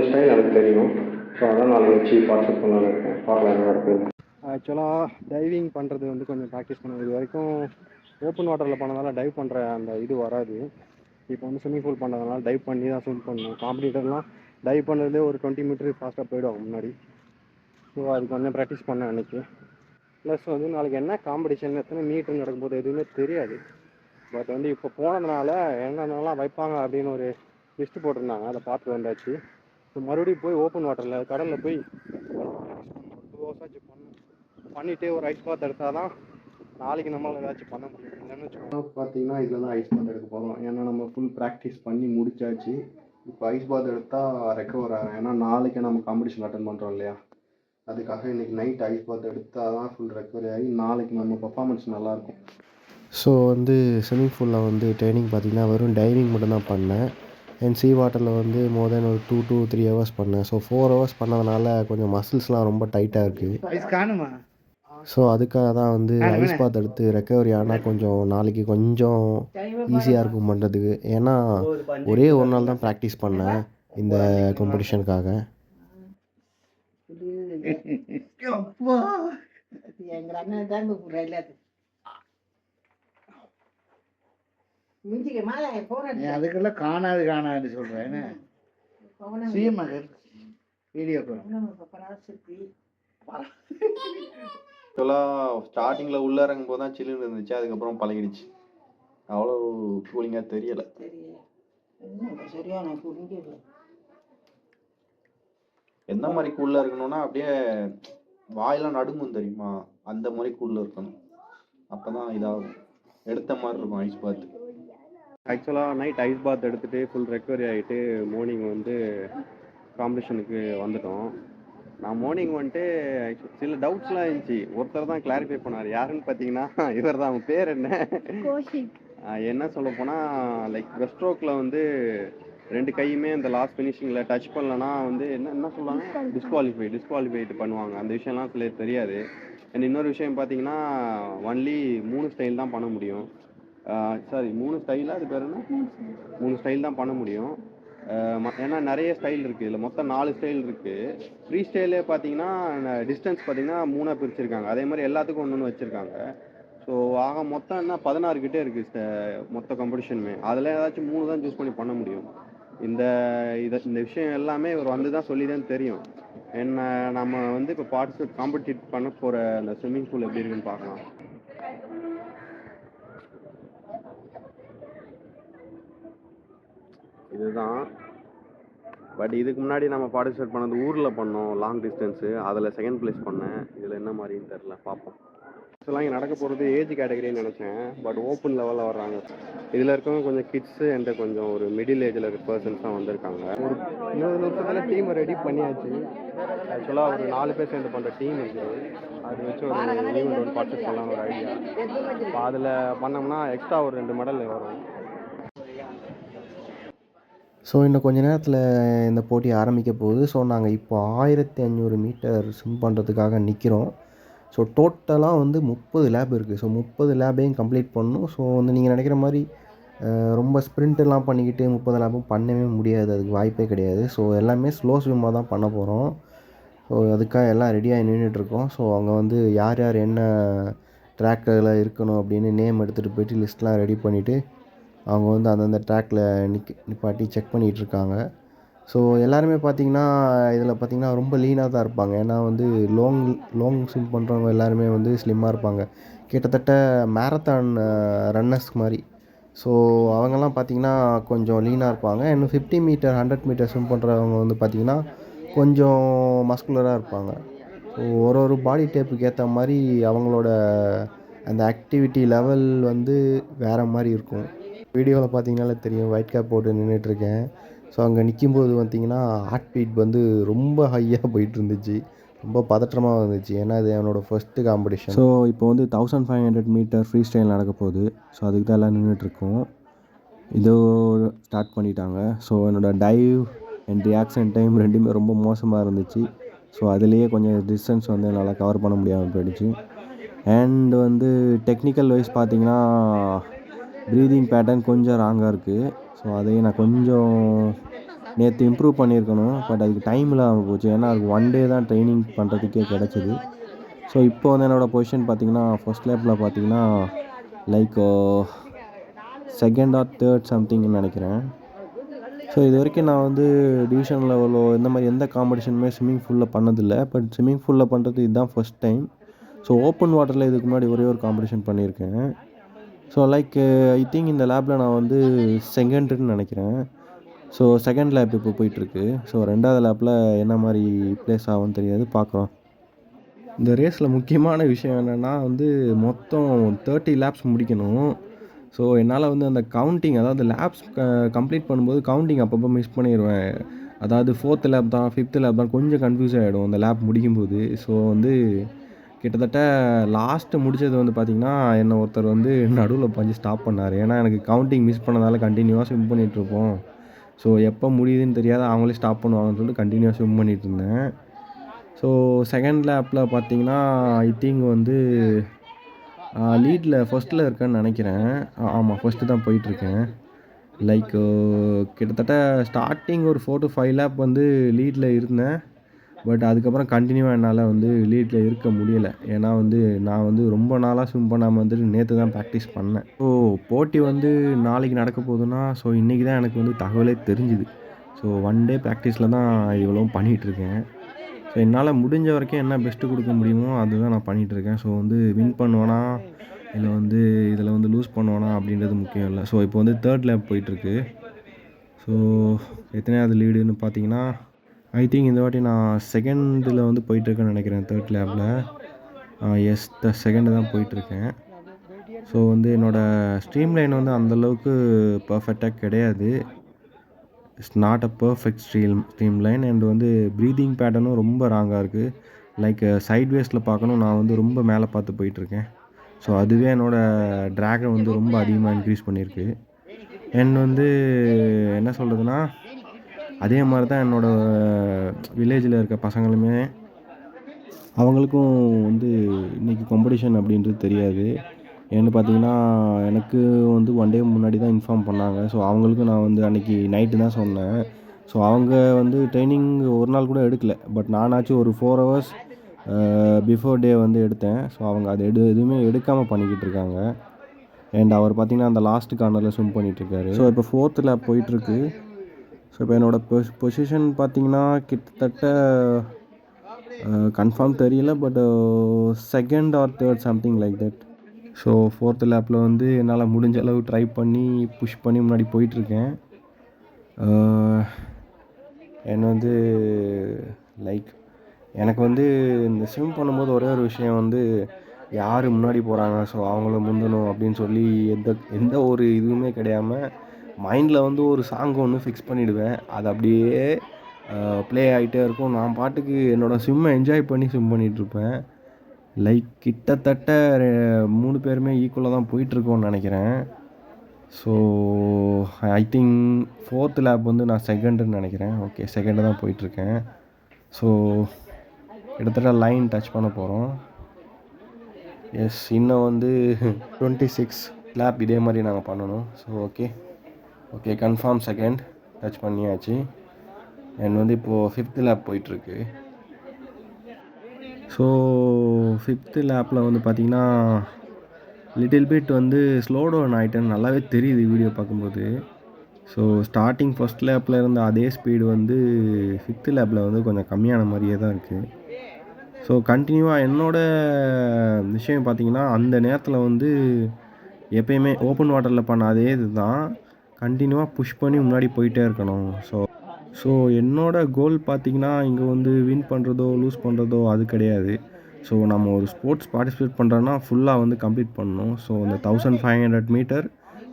கொஞ்சம் ஸ்டைல் எனக்கு தெரியும். ஸோ அதான் நாளைக்கு வச்சு பார்சல் பண்ணலான்னு இருக்கேன். பார்க்கலாம் என்ன ஆக்சுவலாக டைவிங் பண்ணுறது வந்து கொஞ்சம் ப்ராக்டிஸ் பண்ணுவேன். இது வரைக்கும் ஓப்பன் வாட்டரில் பண்ணதால டைவ் பண்ணுற அந்த இது வராது. இப்போ வந்து ஸ்விம்மிங் பூல் பண்ணுறதுனால டைவ் பண்ணி தான் ஸ்விம் பண்ணணும். காம்படிட்டர்லாம் டைவ் பண்ணுறதே ஒரு டுவெண்ட்டி மீட்டர் ஃபாஸ்ட்டாக போயிடுவாங்க முன்னாடி. ஸோ அதுக்கு கொஞ்சம் ப்ராக்டிஸ் பண்ணேன் அன்றைக்கி ப்ளஸ் வந்து நாளைக்கு என்ன காம்படிஷன் எத்தனை மீட்டர் நடக்கும்போது எதுவுமே தெரியாது. பட் வந்து இப்போ போனதுனால என்னென்னலாம் வைப்பாங்க அப்படின்னு ஒரு லிஸ்ட்டு போட்டிருந்தாங்க. அதை பார்த்து வந்தாச்சு. ஸோ மறுபடியும் போய் ஓப்பன் வாட்டரில் கடலில் போய் டூ ஹவர்ஸ் ஆச்சு பண்ணணும். பண்ணிவிட்டு ஒரு ஐஸ் பாத் எடுத்தால் தான் நாளைக்கு நம்மளால் ஏதாச்சும் பண்ண முடியும். இல்லைன்னு வச்சுக்கோங்க பார்த்தீங்கன்னா இதில் தான் ஐஸ் பாத் எடுக்க போகிறோம் ஏன்னா நம்ம ஃபுல் ப்ராக்டிஸ் பண்ணி முடிச்சாச்சு. இப்போ ஐஸ் பாத் எடுத்தால் ரெக்கவர் ஆகும் ஏன்னா நாளைக்கு நம்ம காம்படிஷன் அட்டன் பண்ணுறோம் இல்லையா? அதுக்காக இன்னைக்கு நைட் ஐஸ் பாத் எடுத்தால் தான் ஃபுல் ரெக்கவரி ஆகி நாளைக்கு நம்ம பர்ஃபார்மன்ஸ் நல்லாயிருக்கும். ஸோ வந்து ஸ்விம்மிங் பூலில் வந்து ட்ரைனிங் பார்த்திங்கன்னா வெறும் டைவிங் மட்டும்தான் பண்ணேன். அண்ட் சீ வாட்டரில் வந்து மோர் தென் ஒரு டூ டூ த்ரீ ஹவர்ஸ் பண்ணேன். ஸோ ஃபோர் ஹவர்ஸ் பண்ணதுனால கொஞ்சம் மசில்ஸ்லாம் ரொம்ப டைட்டாக இருக்குது ஸோ அதுக்காக தான் வந்து ஐஸ் பாத் எடுத்து ரெக்கவரி ஆனால் கொஞ்சம் நாளைக்கு கொஞ்சம் ஈஸியாக இருக்கும் பண்ணுறதுக்கு ஏன்னா ஒரே ஒரு நாள் தான் ப்ராக்டிஸ் பண்ணேன் இந்த காம்படிஷனுக்காக அப்பா. எங்க அண்ணன் தான் கூப்பிடுறா அது மிஞ்சிக்க மேலே அதுக்கெல்லாம் காணாது காணாது சொல்கிறேன் என்ன? சுயமா வீடியோ ஆக்சுவலாக ஸ்டார்டிங்கில் உள்ளே இறங்கும் போது தான் சில்லுன்னு இருந்துச்சு அதுக்கப்புறம் பழகிடுச்சு. அவ்வளோ கூலிங்காக தெரியலை. தெரியல. என்ன சரியான எந்த மாதிரி கூலில் இருக்கணும்னா அப்படியே வாயெல்லாம் நடுங்கும் தெரியுமா? அந்த மாதிரி கூலில் இருக்கணும். அப்போ தான் இதாகும். எடுத்த மாதிரி இருக்கும் ஐஸ் பாத் ஆக்சுவலாக நைட் ஐஸ் பாத் எடுத்துகிட்டு ஃபுல் ரெக்கவரி ஆகிட்டு மார்னிங் வந்து காம்படிஷனுக்கு வந்துட்டோம். நான் மார்னிங் வந்துட்டு சில டவுட்ஸ்லாம் இருந்துச்சு. ஒருத்தர் தான் கிளாரிஃபை பண்ணார். யாருன்னு பார்த்தீங்கன்னா இவர் தான். அவங்க பேர் என்ன? என்ன சொல்ல போனால் லைக் பெஸ்ட் ஸ்ட்ரோக்கில் வந்து ரெண்டு கையுமே இந்த லாஸ்ட் ஃபினிஷிங்கில் டச் பண்ணலனா வந்து என்ன என்ன சொல்லுவாங்க? டிஸ்குவாலிஃபை டிஸ்குவாலிஃபைட் பண்ணுவாங்க. அந்த விஷயம்லாம் சில தெரியாது. அண்ட் இன்னொரு விஷயம் பார்த்தீங்கன்னா ஒன்லி மூணு ஸ்டைல் தான் பண்ண முடியும். சாரி மூணு ஸ்டைலாக அது பேர் என்ன? மூணு ஸ்டைல் தான் பண்ண முடியும். ம- ஏன்னா நிறைய ஸ்டைல் இருக்குது இதில் மொத்தம் நாலு ஸ்டைல் இருக்குது ஃப்ரீ ஸ்டைலே பார்த்தீங்கன்னா டிஸ்டன்ஸ் பார்த்தீங்கன்னா மூணாக பிரிச்சிருக்காங்க. அதே மாதிரி எல்லாத்துக்கும் ஒன்று ஒன்று வச்சுருக்காங்க. ஸோ ஆக மொத்தம் என்ன? பதினாறு கிட்டே இருக்குது மொத்த காம்படிஷனுமே அதில் ஏதாச்சும் மூணு தான் சூஸ் பண்ணி பண்ண முடியும். இந்த இதை இந்த விஷயம் எல்லாமே இவர் வந்து தான் சொல்லி தான் தெரியும். என்ன நம்ம வந்து இப்போ பார்ட்டிசிபேட் காம்படிட் பண்ண போகிற அந்த ஸ்விம்மிங் பூல் எப்படி இருக்குன்னு பார்க்கலாம். இதுதான். பட் இதுக்கு முன்னாடி நம்ம பார்ட்டிசிபேட் பண்ணது ஊரில் பண்ணோம் லாங் டிஸ்டன்ஸு அதில் செகண்ட் ப்ளேஸ் பண்ணேன். இதில் என்ன மாதிரின்னு தெரில பார்ப்போம். ஆக்சுவலாக இங்கே நடக்க போகிறது ஏஜ் கேட்டகரின்னு நினச்சேன். பட் ஓப்பன் லெவலில் வர்றாங்க. இதில் இருக்கவங்க கொஞ்சம் கிட்ஸு அண்ட் கொஞ்சம் ஒரு மிடில் ஏஜில் இருக்க பர்சன்ஸ் தான் வந்திருக்காங்க. ஒரு இருபது நிமிஷத்தில் டீமை ரெடி பண்ணியாச்சு. ஆக்சுவலாக ஒரு நாலு பேர் சேர்ந்து பண்ணுற டீம் இருக்குது அது வச்சு ஒரு ஈவெண்ட் ஒன்று பார்ட்டிசிபேட் பண்ணலாம்னு ஒரு ஐடியா இப்போ அதில் பண்ணோம்னா எக்ஸ்ட்ரா ஒரு ரெண்டு மெடல் வரும். ஸோ இன்னும் கொஞ்ச நேரத்தில் இந்த போட்டி ஆரம்பிக்க போகுது. ஸோ நாங்கள் இப்போ ஆயிரத்தி ஐநூறு மீட்டர் ஸ்விம் பண்ணுறதுக்காக நிற்கிறோம் ஸோ டோட்டலாக வந்து முப்பது லேப் இருக்குது ஸோ முப்பது லேபையும் கம்ப்ளீட் பண்ணணும். ஸோ வந்து நீங்கள் நினைக்கிற மாதிரி ரொம்ப ஸ்ப்ரிண்ட்டெல்லாம் பண்ணிக்கிட்டு முப்பது லேபும் பண்ணவே முடியாது. அதுக்கு வாய்ப்பே கிடையாது. ஸோ எல்லாமே ஸ்லோ ஸ்விம்மாக தான் பண்ண போகிறோம் ஸோ அதுக்காக எல்லாம் ரெடியாக நின்றுட்டுருக்கோம் ஸோ அவங்க வந்து யார் யார் என்ன ட்ராக்கில் இருக்கணும் அப்படின்னு நேம் எடுத்துகிட்டு போயிட்டு லிஸ்ட்லாம் ரெடி பண்ணிவிட்டு அவங்க வந்து அந்தந்த ட்ராக்கில் நிக் நிப்பாட்டி செக் பண்ணிகிட்டு இருக்காங்க ஸோ எல்லாருமே பார்த்தீங்கன்னா இதில் பார்த்தீங்கன்னா ரொம்ப லீனாக தான் இருப்பாங்க. ஏன்னா வந்து லாங் லாங் ஸ்விம் பண்ணுறவங்க எல்லாருமே வந்து ஸ்லிம்மாக இருப்பாங்க. கிட்டத்தட்ட மேரத்தான் ரன்னர்ஸ் மாதிரி. ஸோ அவங்கெல்லாம் பார்த்தீங்கன்னா கொஞ்சம் லீனாக இருப்பாங்க. இன்னும் fifty metre hundred metre swim பண்ணுறவங்க வந்து பார்த்தீங்கன்னா கொஞ்சம் மஸ்குலராக இருப்பாங்க. ஸோ ஒரு ஒரு பாடி டைப்புக்கு ஏற்ற மாதிரி அவங்களோட அந்த ஆக்டிவிட்டி லெவல் வந்து வேறு மாதிரி இருக்கும். வீடியோவில் பார்த்தீங்கனாலே தெரியும் ஒயிட் கேப் போட்டு நின்றுட்டுருக்கேன் ஸோ அங்கே நிற்கும்போது பார்த்தீங்கன்னா ஹார்ட் பீட் வந்து ரொம்ப ஹையாக போயிட்டு இருந்துச்சு ரொம்ப பதற்றமாக இருந்துச்சு ஏன்னா இது என்னோடய ஃபஸ்ட்டு காம்படிஷன் ஸோ இப்போ வந்து thousand five hundred metre freestyle நடக்க போகுது. ஸோ அதுக்கு தான் எல்லாம் நின்றுட்டுருக்கோம் இதோ ஸ்டார்ட் பண்ணிட்டாங்க. ஸோ என்னோடய டைவ் அண்ட் ரியாக்ஷன் டைம் ரெண்டுமே ரொம்ப மோசமாக இருந்துச்சு. ஸோ அதுலேயே கொஞ்சம் டிஸ்டன்ஸ் வந்து என்னால் கவர் பண்ண முடியாமல் போயிடுச்சு. அண்ட் வந்து டெக்னிக்கல் வைஸ் பார்த்திங்கன்னா ப்ரீதிங் பேட்டர்ன் கொஞ்சம் ராங்காக இருக்குது ஸோ அதையும் நான் கொஞ்சம் நேற்று இம்ப்ரூவ் பண்ணியிருக்கணும். பட் அதுக்கு டைம் இல்லாமல் போச்சு. ஏன்னா அதுக்கு ஒன் டே தான் ட்ரைனிங் பண்ணுறதுக்கே கிடச்சிது. ஸோ இப்போ வந்து என்னோடய பொசிஷன் பார்த்தீங்கன்னா ஃபர்ஸ்ட் லேப்பில் பார்த்தீங்கன்னா லைக் செகண்ட் ஆர் தேர்ட் சம்திங்னு நினைக்கிறேன். ஸோ இது வரைக்கும் நான் வந்து டிவிஷன் லெவலோ இந்த மாதிரி எந்த காம்படிஷனுமே ஸ்விம்மிங் ஃபூலில் பண்ணதில்லை. பட் ஸ்விம்மிங் ஃபூலில் பண்ணுறது இதுதான் ஃபர்ஸ்ட் டைம் ஸோ ஓப்பன் வாட்டரில் இதுக்கு முன்னாடி ஒரே ஒரு காம்படிஷன் பண்ணியிருக்கேன். ஸோ லைக் ஐ திங்க் இந்த லேபில் நான் வந்து செகண்டுன்னு நினைக்கிறேன். ஸோ செகண்ட் லேப் இப்போ போயிட்டுருக்கு. ஸோ ரெண்டாவது லேப்பில் என்ன மாதிரி ப்ளேஸ் ஆகும்னு தெரியாது. பார்க்கலாம் இந்த ரேஸில் முக்கியமான விஷயம் என்னென்னா வந்து மொத்தம் தேர்ட்டி லேப்ஸ் முடிக்கணும். ஸோ என்னால் வந்து அந்த கவுண்டிங் அதாவது லேப்ஸ் கம்ப்ளீட் பண்ணும்போது கவுண்டிங் அப்பப்போ மிஸ் பண்ணிடுவேன் அதாவது ஃபோர்த் லேப் தான் ஃபிஃப்த்து லேப் தான் கொஞ்சம் கன்ஃபியூஸ் ஆகிடும் அந்த லேப் முடிக்கும்போது. ஸோ வந்து கிட்டத்தட்ட லாஸ்ட்டு முடித்தது வந்து பார்த்திங்கன்னா என்னை ஒருத்தர் வந்து நடுவில் பஞ்சு ஸ்டாப் பண்ணார். ஏன்னா எனக்கு கவுண்டிங் மிஸ் பண்ணதால் கண்டினியூவாக ஸ்விம் பண்ணிகிட்ருப்போம் ஸோ எப்போ முடியுதுன்னு தெரியாத அவங்களே ஸ்டாப் பண்ணுவாங்கன்னு சொல்லிட்டு கண்டினியூவாக ஸ்விம் பண்ணிகிட்டு இருந்தேன். ஸோ செகண்ட் லேப்பில் பார்த்தீங்கன்னா ஐ திங்க் வந்து லீடில் ஃபஸ்ட்டில் இருக்கேன்னு நினைக்கிறேன். ஆமாம் ஃபஸ்ட்டு தான் போயிட்டுருக்கேன் லைக் கிட்டத்தட்ட ஸ்டார்டிங் ஒரு ஃபோர் டு ஃபைவ் லேப் வந்து லீடில் இருந்தேன். பட் அதுக்கப்புறம் கண்டினியூவாக என்னால் வந்து லீட்டில் இருக்க முடியலை. ஏன்னா வந்து நான் வந்து ரொம்ப நாளாக ஸ்விம் பண்ணாமல் வந்துட்டு நேற்று தான் ப்ராக்டிஸ் பண்ணேன். ஸோ போட்டி வந்து நாளைக்கு நடக்க போகுதுன்னா ஸோ இன்றைக்கி தான் எனக்கு வந்து தகவலே தெரிஞ்சுது. ஸோ ஒன் டே ப்ராக்டிஸில் தான் இவ்வளவும் பண்ணிகிட்ருக்கேன் ஸோ என்னால் முடிஞ்ச வரைக்கும் என்ன பெஸ்ட்டு கொடுக்க முடியுமோ அதுதான் நான் பண்ணிகிட்ருக்கேன் ஸோ வந்து வின் பண்ணுவேனா இல்லை வந்து இதில் வந்து லூஸ் பண்ணுவேனா அப்படின்றது முக்கியம் இல்லை. ஸோ இப்போ வந்து தேர்ட் லேப் போயிட்டுருக்கு ஸோ எத்தனையாவது லீடுன்னு பார்த்தீங்கன்னா ஐ திங்க் இந்த வாட்டி நான் செகண்டில் வந்து போயிட்டுருக்கேன்னு நினைக்கிறேன் தேர்ட் லேபில் எஸ் த செகண்டு தான் போயிட்டுருக்கேன். ஸோ வந்து என்னோடய ஸ்ட்ரீம் லைன் வந்து அந்தளவுக்கு பர்ஃபெக்டாக கிடையாது. It's not a perfect stream stream line and வந்து ப்ரீதிங் பேட்டர்னும் ரொம்ப ராங்காக இருக்குது லைக் சைட் வேஸில் பார்க்கணும் நான் வந்து ரொம்ப மேலே பார்த்து போயிட்டுருக்கேன். ஸோ அதுவே என்னோடய ட்ராகை வந்து ரொம்ப அதிகமாக இன்க்ரீஸ் பண்ணியிருக்கு. அண்ட் வந்து என்ன சொல்கிறதுனா அதே மாதிரி தான் என்னோடய வில்லேஜில் இருக்க பசங்களுமே அவங்களுக்கும் வந்து இன்றைக்கி காம்படிஷன் அப்படின்றது தெரியாது. ஏன்னு பார்த்தீங்கன்னா எனக்கு வந்து ஒன் டே முன்னாடி தான் இன்ஃபார்ம் பண்ணாங்க. ஸோ அவங்களுக்கும் நான் வந்து அன்றைக்கி நைட்டு தான் சொன்னேன். ஸோ அவங்க வந்து ட்ரைனிங் ஒரு நாள் கூட எடுக்கல. பட் நானாச்சும் ஒரு ஃபோர் ஹவர்ஸ் பிஃபோர் டே வந்து எடுத்தேன். ஸோ அவங்க அது எடு எதுவுமே எடுக்காமல் பண்ணிக்கிட்டு இருக்காங்க. அண்ட் அவர் பார்த்திங்கன்னா அந்த லாஸ்ட் கார்னரில் ஸ்விம் பண்ணிகிட்ருக்காரு ஸோ இப்போ ஃபோர்த்தில் லேப் போயிட்டுருக்கு ஸோ இப்போ என்னோடய பொ பொசிஷன் பார்த்தீங்கன்னா கிட்டத்தட்ட கன்ஃபார்ம் தெரியல but second or third something like that so fourth லேப்பில் வந்து என்னால் முடிஞ்ச அளவு ட்ரை பண்ணி புஷ் பண்ணி முன்னாடி போயிட்டுருக்கேன். என்ன வந்து லைக் எனக்கு வந்து இந்த ஸ்விம் பண்ணும்போது ஒரே ஒரு விஷயம் வந்து யார் முன்னாடி போகிறாங்க ஸோ அவங்கள முந்தணும் அப்படின்னு சொல்லி எந்த எந்த ஒரு இதுவுமே கிடையாமல் மைண்டில் வந்து ஒரு சாங் ஒன்று ஃபிக்ஸ் பண்ணிவிடுவேன் அது அப்படியே ப்ளே ஆகிட்டே இருக்கும். நான் பாட்டுக்கு என்னோடய ஸ்விம்மை என்ஜாய் பண்ணி ஸ்விம் பண்ணிகிட்ருப்பேன் லைக் கிட்டத்தட்ட மூணு பேருமே ஈக்குவலாக தான் போயிட்டுருக்கோன்னு நினைக்கிறேன். So I think fourth lap வந்து நான் செகண்டுன்னு நினைக்கிறேன். ஓகே செகண்டு தான் போயிட்டுருக்கேன். ஸோ கிட்டத்தட்ட லைன் டச் பண்ண போகிறோம் எஸ் இன்னும் வந்து டுவெண்ட்டி சிக்ஸ் லேப் இதே மாதிரி நாங்கள் பண்ணணும். So okay okay confirm second touch பண்ணியாச்சு. அண்ட் வந்து இப்போது ஃபிஃப்த்து லேப் போயிட்டுருக்கு. ஸோ ஃபிஃப்த்து லேப்பில் வந்து பார்த்திங்கன்னா லிட்டில் பிட் வந்து ஸ்லோ டவுன் ஆகிட்டேன்னு நல்லாவே தெரியுது வீடியோ பார்க்கும்போது. ஸோ ஸ்டார்டிங் ஃபஸ்ட் லேப்பில் இருந்த அதே ஸ்பீடு வந்து ஃபிஃப்த்து லேப்பில் வந்து கொஞ்சம் கம்மியான மாதிரியே தான் இருக்குது ஸோ கண்டினியூவாக என்னோடய விஷயம் பார்த்திங்கன்னா அந்த நேரத்தில் வந்து எப்பயுமே ஓப்பன் வாட்டரில் பண்ண அதே இது தான் கண்டினியூவாக புஷ் பண்ணி முன்னாடி போயிட்டே இருக்கணும். ஸோ ஸோ என்னோட கோல் பார்த்திங்கன்னா இங்கே வந்து வின் பண்ணுறதோ லூஸ் பண்ணுறதோ அது கிடையாது. ஸோ நம்ம ஒரு ஸ்போர்ட்ஸ் பார்ட்டிசிபேட் பண்ணுறோன்னா ஃபுல்லாக வந்து கம்ப்ளீட் பண்ணணும். ஸோ இந்த thousand five hundred metre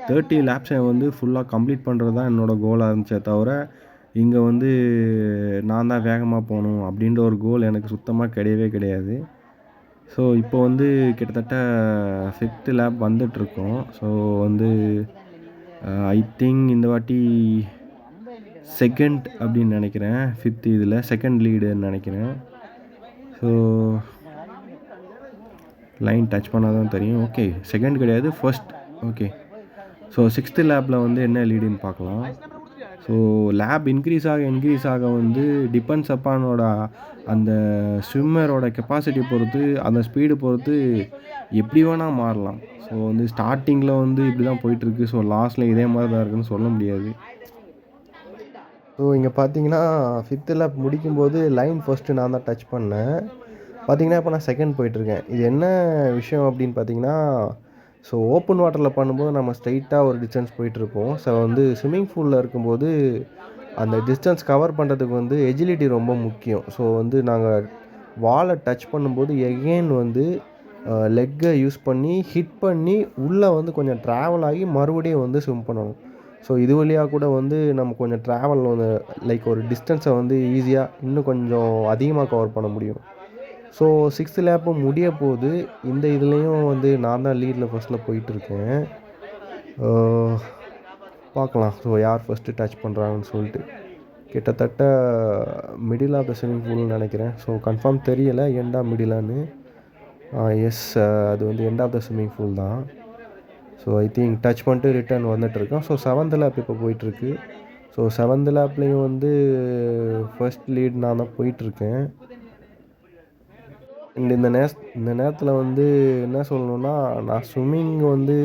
thirty லேப்ஸை வந்து ஃபுல்லாக கம்ப்ளீட் பண்ணுறது தான் என்னோடய கோலாக இருந்துச்சே தவிர இங்கே வந்து நான் தான் வேகமாக போகணும் அப்படின்ற ஒரு கோல் எனக்கு சுத்தமாக கிடையவே கிடையாது. ஸோ இப்போ வந்து கிட்டத்தட்ட ஃபிஃப்த்து லேப் வந்துட்ருக்கோம் ஸோ வந்து Uh, ஐ திங்க் இந்த வாட்டி செகண்ட் அப்படின்னு நினைக்கிறேன். ஃபிஃப்த் இதில் செகண்ட் லீடுன்னு நினைக்கிறேன். ஸோ லைன் டச் பண்ணால் தான் தெரியும். ஓகே செகண்ட் கிடையாது ஃபர்ஸ்ட் ஓகே ஸோ சிக்ஸ்த்து லேப்பில் வந்து என்ன லீடுன்னு பார்க்கலாம். ஸோ லேப் இன்க்ரீஸ் ஆக இன்க்ரீஸ் ஆக வந்து டிபெண்ட்ஸ் அப்பானோட அந்த ஸ்விம்மரோட கெப்பாசிட்டி பொறுத்து அந்த ஸ்பீடு பொறுத்து எப்படி வேணால் மாறலாம். ஸோ வந்து ஸ்டார்டிங்கில் வந்து இப்படி தான் போயிட்டுருக்கு. ஸோ லாஸ்ட்டில் இதே மாதிரி தான் இருக்குன்னு சொல்ல முடியாது. ஸோ இங்கே பார்த்தீங்கன்னா ஃபிஃப்த்தில் முடிக்கும்போது லைன் ஃபஸ்ட்டு நான் தான் டச் பண்ணேன். பார்த்தீங்கன்னா இப்போ நான் செகண்ட் போயிட்டுருக்கேன். இது என்ன விஷயம் அப்படின்னு பார்த்தீங்கன்னா ஸோ ஓப்பன் வாட்டரில் பண்ணும்போது நம்ம ஸ்ட்ரைட்டாக ஒரு டிஸ்டன்ஸ் போயிட்டுருப்போம். ஸோ வந்து ஸ்விம்மிங் பூலில் இருக்கும்போது அந்த டிஸ்டன்ஸ் கவர் பண்ணுறதுக்கு வந்து எஜிலிட்டி ரொம்ப முக்கியம். ஸோ வந்து நாங்கள் வாலை டச் பண்ணும்போது எகெயின் வந்து லெக்கை யூஸ் பண்ணி ஹிட் பண்ணி உள்ளே வந்து கொஞ்சம் ட்ராவல் ஆகி மறுபடியும் வந்து ஸ்விம் பண்ணணும். ஸோ இது வழியாக கூட வந்து நம்ம கொஞ்சம் ட்ராவல் வந்து லைக் ஒரு டிஸ்டன்ஸை வந்து ஈஸியாக இன்னும் கொஞ்சம் அதிகமாக கவர் பண்ண முடியும். ஸோ சிக்ஸ்த் லேப்பு முடிய போது இந்த இதுலேயும் வந்து நான் தான் லீடில் ஃபஸ்ட்டில் போயிட்டுருக்கேன் பார்க்கலாம். ஸோ யார் ஃபஸ்ட்டு டச் பண்ணுறாங்கன்னு சொல்லிட்டு. கிட்டத்தட்ட middle of the swimming pool நினைக்கிறேன். ஸோ கன்ஃபார்ம் தெரியலை ஏண்டா மிடிலான்னு எஸ் அது வந்து end of the swimming pool தான். ஸோ ஐ திங்க் டச் பண்ணிட்டு ரிட்டர்ன் வந்துட்டுருக்கோம். ஸோ செவன்த் லேப் இப்போ போயிட்டுருக்கு. ஸோ செவன்த் லேப்லேயும் வந்து ஃபர்ஸ்ட் லீட் நான் தான் போயிட்டுருக்கேன். இந்த இந்த நேஸ் இந்த நேரத்தில் வந்து என்ன சொல்லணுன்னா நான் ஸ்விம்மிங் வந்து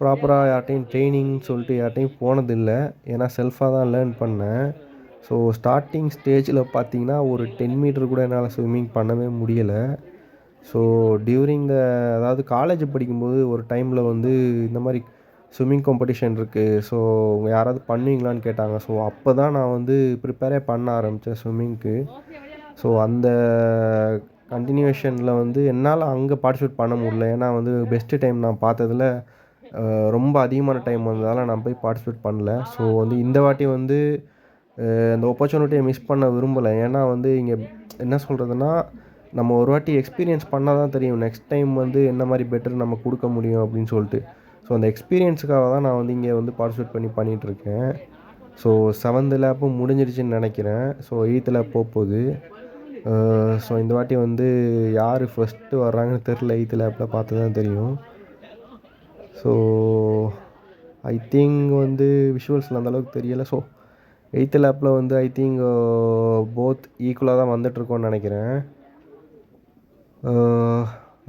ப்ராப்பராக யார்ட்டையும் ட்ரைனிங் சொல்லிட்டு யார்ட்டையும் போனதில்லை. ஏன்னா செல்ஃபாக தான் லேர்ன் பண்ணேன். ஸோ ஸ்டார்டிங் ஸ்டேஜில் பார்த்தீங்கன்னா ஒரு டென் மீட்டர் கூட என்னால் ஸ்விம்மிங் பண்ணவே முடியலை. ஸோ டியூரிங் த அதாவது காலேஜ் படிக்கும்போது ஒரு டைமில் வந்து இந்த மாதிரி ஸ்விம்மிங் காம்படிஷன் இருக்குது ஸோ யாராவது பண்ணுவீங்களான்னு கேட்டாங்க. ஸோ அப்போ தான் நான் வந்து ப்ரிப்பேரே பண்ண ஆரம்பித்தேன் ஸ்விம்மிங்க்கு ஸோ அந்த கண்டினியூஷனில் வந்து என்னால் அங்கே பார்ட்டிசிபேட் பண்ண முடியல. ஏன்னா வந்து பெஸ்ட்டு டைம் நான் பார்த்ததுல ரொம்ப அதிகமான டைம் வந்ததால் நான் போய் பார்ட்டிசிபேட் பண்ணல. ஸோ வந்து இந்த வாட்டி வந்து அந்த ஆப்பர்ச்சுனிட்டியை மிஸ் பண்ண விரும்பலை. ஏன்னா வந்து இங்கே என்ன சொல்கிறதுனா நம்ம ஒரு வாட்டி எக்ஸ்பீரியன்ஸ் பண்ணால் தான் தெரியும். நெக்ஸ்ட் டைம் வந்து என்ன மாதிரி பெட்டர் நம்ம கொடுக்க முடியும் அப்படின்னு சொல்லிட்டு. ஸோ அந்த எக்ஸ்பீரியன்ஸுக்காக தான் நான் வந்து இங்கே வந்து பார்ட்டிசிபேட் பண்ணி பண்ணிகிட்ருக்கேன் ஸோ செவன்த் லேப்பும் முடிஞ்சிருச்சுன்னு நினைக்கிறேன். ஸோ எயித்து லேப் போகுது ஸோ இந்த வாட்டி வந்து யார் ஃபஸ்ட்டு வர்றாங்கன்னு தெரில எயித்து லேப்பில் பார்த்து தான் தெரியும். ஸோ ஐ திங்க் வந்து விஷுவல்ஸில் அந்தளவுக்கு தெரியலை. ஸோ எயித்து லேப்பில் வந்து ஐ திங்க் போத் ஈக்குவலாக தான் வந்துட்டுருக்கோன்னு நினைக்கிறேன்.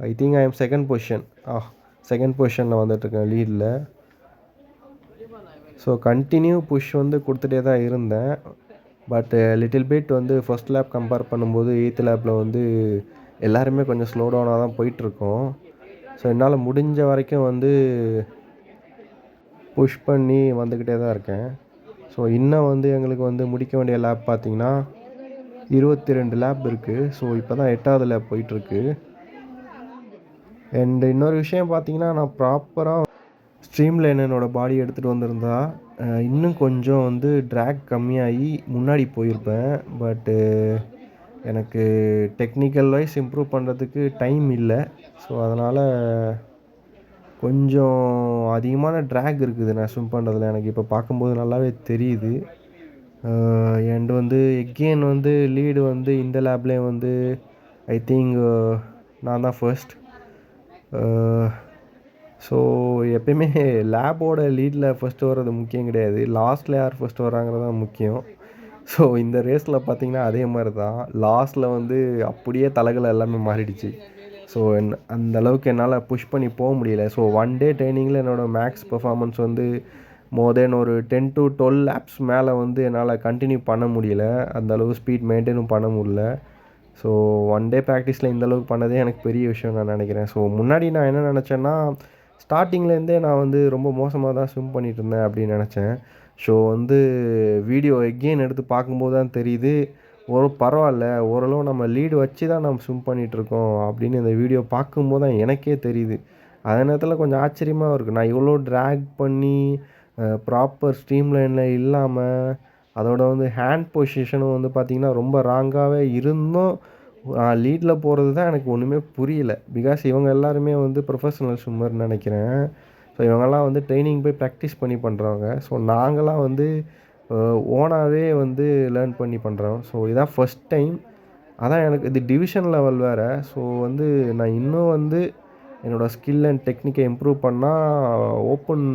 I think I am second position ah second பொசிஷனில் வந்துட்டுருக்கேன் லீடில் ஸோ கண்டினியூ புஷ் வந்து கொடுத்துட்டே தான் இருந்தேன். பட் லிட்டில் பிட் வந்து ஃபர்ஸ்ட் லேப் கம்பேர் பண்ணும்போது எயித் லேப்பில் வந்து எல்லாருமே கொஞ்சம் ஸ்லோ டவுனாக தான் போயிட்டுருக்கோம். ஸோ என்னால் முடிஞ்ச வரைக்கும் வந்து புஷ் பண்ணி வந்துக்கிட்டே தான் இருக்கேன். ஸோ இன்னும் வந்து எங்களுக்கு வந்து முடிக்க வேண்டிய லேப் பார்த்தீங்கன்னா இருபத்தி ரெண்டு லேப் இருக்குது ஸோ இப்போ தான் எட்டாவது லேப் போயிட்டுருக்கு. அண்ட் இன்னொரு விஷயம் பார்த்தீங்கன்னா நான் ப்ராப்பராக ஸ்ட்ரீம் லைனனோட பாடி எடுத்துகிட்டு வந்திருந்தா இன்னும் கொஞ்சம் வந்து ட்ராக் கம்மியாகி முன்னாடி போயிருப்பேன். பட்டு எனக்கு டெக்னிக்கல் வைஸ் இம்ப்ரூவ் பண்ணுறதுக்கு டைம் இல்லை. ஸோ அதனால் கொஞ்சம் அதிகமான ட்ராக் இருக்குது நான் ஸ்விம் பண்ணுறதுல எனக்கு இப்போ பார்க்கும்போது நல்லாவே தெரியுது. அண்ட் வந்து எகெயின் வந்து லீடு வந்து இந்த லேப்லேயும் வந்து ஐ திங்க் நான் தான் ஃபர்ஸ்ட் ஸோ எப்பயுமே லேபோட லீடில் ஃபஸ்ட்டு வர்றது முக்கியம் கிடையாது. லாஸ்ட்டில் யார் ஃபஸ்ட்டு வராங்கிறது தான் முக்கியம். ஸோ இந்த ரேஸில் பார்த்தீங்கன்னா அதே மாதிரி தான் லாஸ்ட்டில் வந்து அப்படியே தலைகளை எல்லாமே மாறிடுச்சு. ஸோ என் அந்த அளவுக்கு என்னால் புஷ் பண்ணி போக முடியல. ஸோ ஒன் டே ட்ரைனிங்கில் என்னோடய மேக்ஸ் பர்ஃபாமன்ஸ் வந்து மோர் தென் ஒரு டென் டு டுவெல் லேப்ஸ் மேலே வந்து என்னால் கண்டினியூ பண்ண முடியல. அந்த அளவு ஸ்பீட் மெயின்டைனும் பண்ண முடியல. ஸோ ஒன் டே ப்ராக்டிஸில் இந்தளவுக்கு பண்ணதே எனக்கு பெரிய விஷயம் நான் நினைக்கிறேன். ஸோ முன்னாடி நான் என்ன நினச்சேன்னா ஸ்டார்டிங்லேருந்தே நான் வந்து ரொம்ப மோசமாக தான் ஸ்விம் பண்ணிட்டு இருந்தேன் அப்படின்னு நினச்சேன். ஸோ வந்து வீடியோ எகெயின் எடுத்து பார்க்கும்போது தான் தெரியுது ஒரு பரவாயில்ல ஓரளவு நம்ம லீடு வச்சு தான் நம்ம ஸ்விம் பண்ணிகிட்ருக்கோம் அப்படின்னு இந்த வீடியோ பார்க்கும்போது தான் எனக்கே தெரியுது. அதே நேரத்தில் கொஞ்சம் ஆச்சரியமாக இருக்குது நான் இவ்வளோ ட்ராக் பண்ணி ப்ராப்பர் ஸ்ட்ரீம் லைனில் இல்லாமல் அதோட வந்து ஹேண்ட் பொசிஷனும் வந்து பார்த்திங்கன்னா ரொம்ப ராங்காகவே இருந்தும் லீடில் போகிறது தான் எனக்கு ஒன்றுமே புரியல. பிகாஸ் இவங்க எல்லாருமே வந்து ப்ரொஃபஷனல் ஸ்விம்மர்னு நினைக்கிறேன். ஸோ இவங்கெல்லாம் வந்து ட்ரைனிங் போய் ப்ராக்டிஸ் பண்ணி பண்ணுறவங்க ஸோ நாங்களாம் வந்து ஓனாகவே வந்து லேர்ன் பண்ணி பண்ணுறோம் ஸோ இதான் ஃபஸ்ட் டைம் அதான் எனக்கு இது டிவிஷன் லெவல் வேறு. ஸோ வந்து நான் இன்னும் வந்து என்னோடய ஸ்கில் அண்ட் டெக்னிக்கை இம்ப்ரூவ் பண்ணால் ஓப்பன்